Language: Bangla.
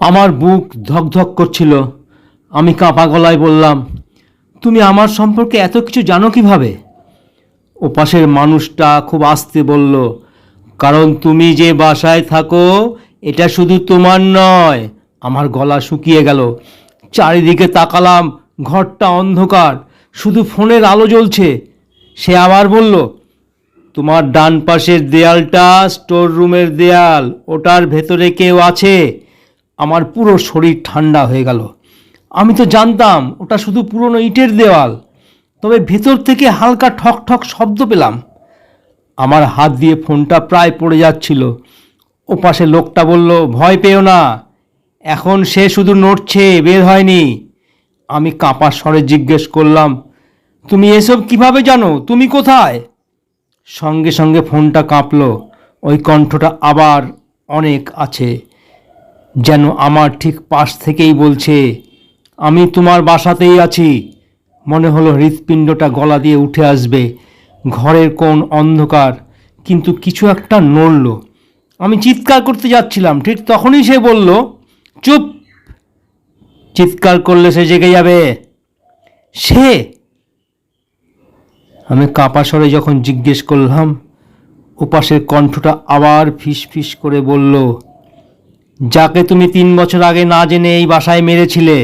আমার বুক ধকধক করছিল। আমি কাঁপা গলায় বললাম, তুমি আমার সম্পর্কে এত কিছু জানো কীভাবে? ওপাশের মানুষটা খুব আস্তে বলল, কারণ তুমি যে বাসায় থাকো, এটা শুধু তোমার নয়। আমার গলা শুকিয়ে গেল। চারিদিকে তাকালাম, ঘরটা অন্ধকার, শুধু ফোনের আলো জ্বলছে। সে আবার বলল, তোমার ডান পাশের দেয়ালটা স্টোর রুমের দেয়াল, ওটার ভেতরে কেউ আছে? আমার পুরো শরীর ঠান্ডা হয়ে গেল। আমি তো জানতাম, ওটা শুধু পুরনো ইটের দেওয়াল। তবে ভেতর থেকে হালকা ঠক ঠক শব্দ পেলাম। আমার হাত দিয়ে ফোনটা প্রায় পড়ে যাচ্ছিল। ও পাশে লোকটা বলল, ভয় পেও না, এখন সে শুধু নড়ছে, বের হয়নি। আমি কাঁপার স্বরে জিজ্ঞেস করলাম, তুমি এসব কীভাবে জানো? তুমি কোথায়? সঙ্গে সঙ্গে ফোনটা কাঁপলো। ওই কণ্ঠটা আবার অনেক আছে। যেন আমার ঠিক পাশ থেকেই বলছে, আমি তোমার বাসাতেই আছি। মনে হলো হৃৎপিণ্ডটা গলা দিয়ে উঠে আসবে, ঘরের কোন অন্ধকার, কিন্তু কিছু একটা নড়ল। আমি চিৎকার করতে যাচ্ছিলাম, ঠিক তখনই সে বলল, চুপ! চিৎকার করলে সে জেগে যাবে। সে? আমি কাঁপা স্বরে যখন জিজ্ঞেস করলাম ওপাশের কণ্ঠটা আবার ফিস ফিস করে বলল যাকে তুমি তিন বছর আগে না জেনে এই বাসায় মেরেছিলে